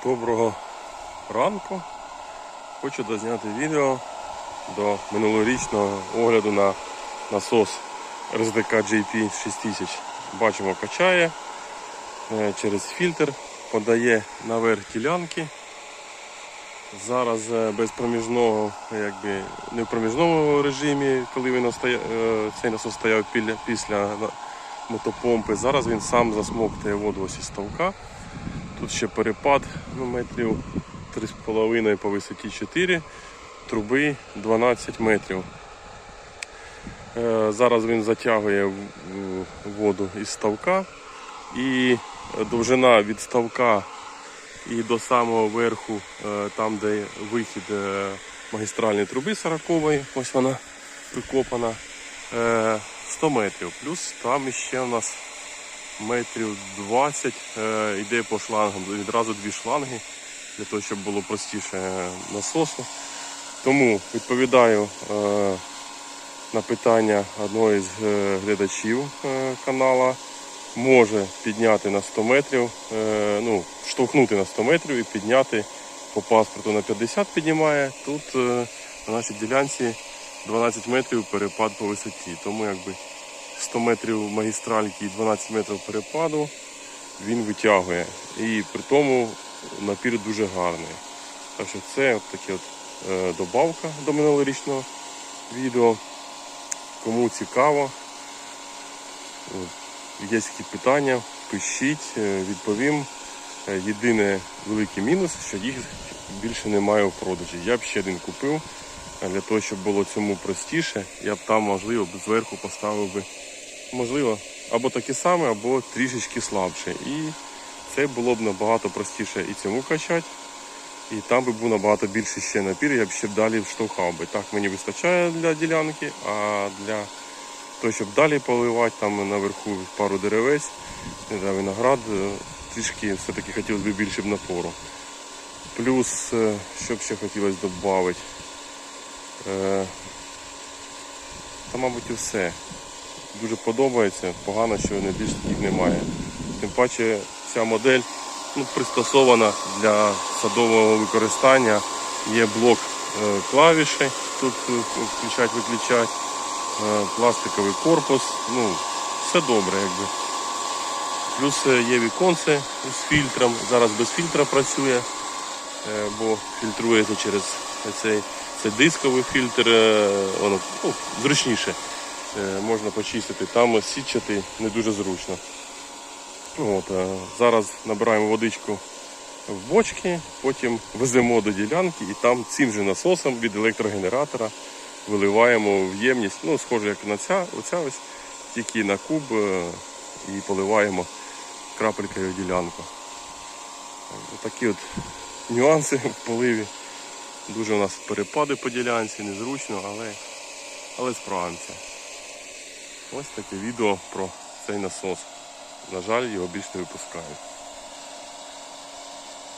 Доброго ранку. Хочу дозняти відео до минулорічного огляду на насос РСДК JP 6000. Бачимо, качає е, через фільтр, подає наверх ділянки. Зараз е, без проміжного, якби не в проміжному режимі, коли він е, цей насос стояв після мотопомпи. Зараз він сам засмоктує воду ось із ставка. Тут ще перепад ну, метрів 3,5 по висоті 4, труби 12 метрів. Е, Зараз він затягує воду із ставка і довжина від ставка і до самого верху, е, там де вихід е, магістральної труби 40 ось вона прикопана, е, 100 метрів. Плюс там ще у нас метрів 20 е, йде по шлангам. Відразу дві шланги для того, щоб було простіше е, насосу. Тому відповідаю е, на питання одного із е, глядачів е, канала. Може підняти на 100 метрів, е, ну, штовхнути на 100 метрів і підняти по паспорту на 50 піднімає. Тут е, на нашій ділянці 12 метрів перепад по висоті. Тому якби 100 метрів магістральки і 12 метрів перепаду він витягує. І при тому напір дуже гарний. Так що це от от е, добавка до минулорічного відео. Кому цікаво, є які питання, пишіть, е, відповім. Е, Єдине великий мінус, що їх більше немає у продажі. Я б ще один купив. А Для того, щоб було цьому простіше, я б там, можливо, зверху поставив би можливо, або таке саме, або трішечки слабше. І це було б набагато простіше і цьому качати. І там би був набагато більше ще напір, я б ще далі вштовхав би. Так мені вистачає для ділянки, а для того, щоб далі поливати, там наверху пару деревець, знаю, виноград, е, трішки все-таки хотілося б більше б напору. Плюс, е, що б ще хотілося додати. Та, мабуть, і все дуже подобається. Погано, що не більше таких немає. Тим паче ця модель ну, пристосована для садового використання. Є блок е, клавішей, тут е, включать, виключать, е, пластиковий корпус. Ну, все добре, якби. Плюс е, є віконце з фільтром. Зараз без фільтра працює, е, бо фільтрується через цей це дисковий фільтр, е, воно ну, зручніше е, можна почистити. Там січати не дуже зручно. От, е, зараз набираємо водичку в бочки, потім веземо до ділянки і там цим же насосом від електрогенератора виливаємо в ємність. Ну, схоже, як на ця, оця ось, тільки на куб і поливаємо крапелькою ділянку. Такі от нюанси в поливі. Дуже у нас перепади по ділянці, незручно, але, але справимося. Ось таке відео про цей насос. На жаль, його більше не випускають.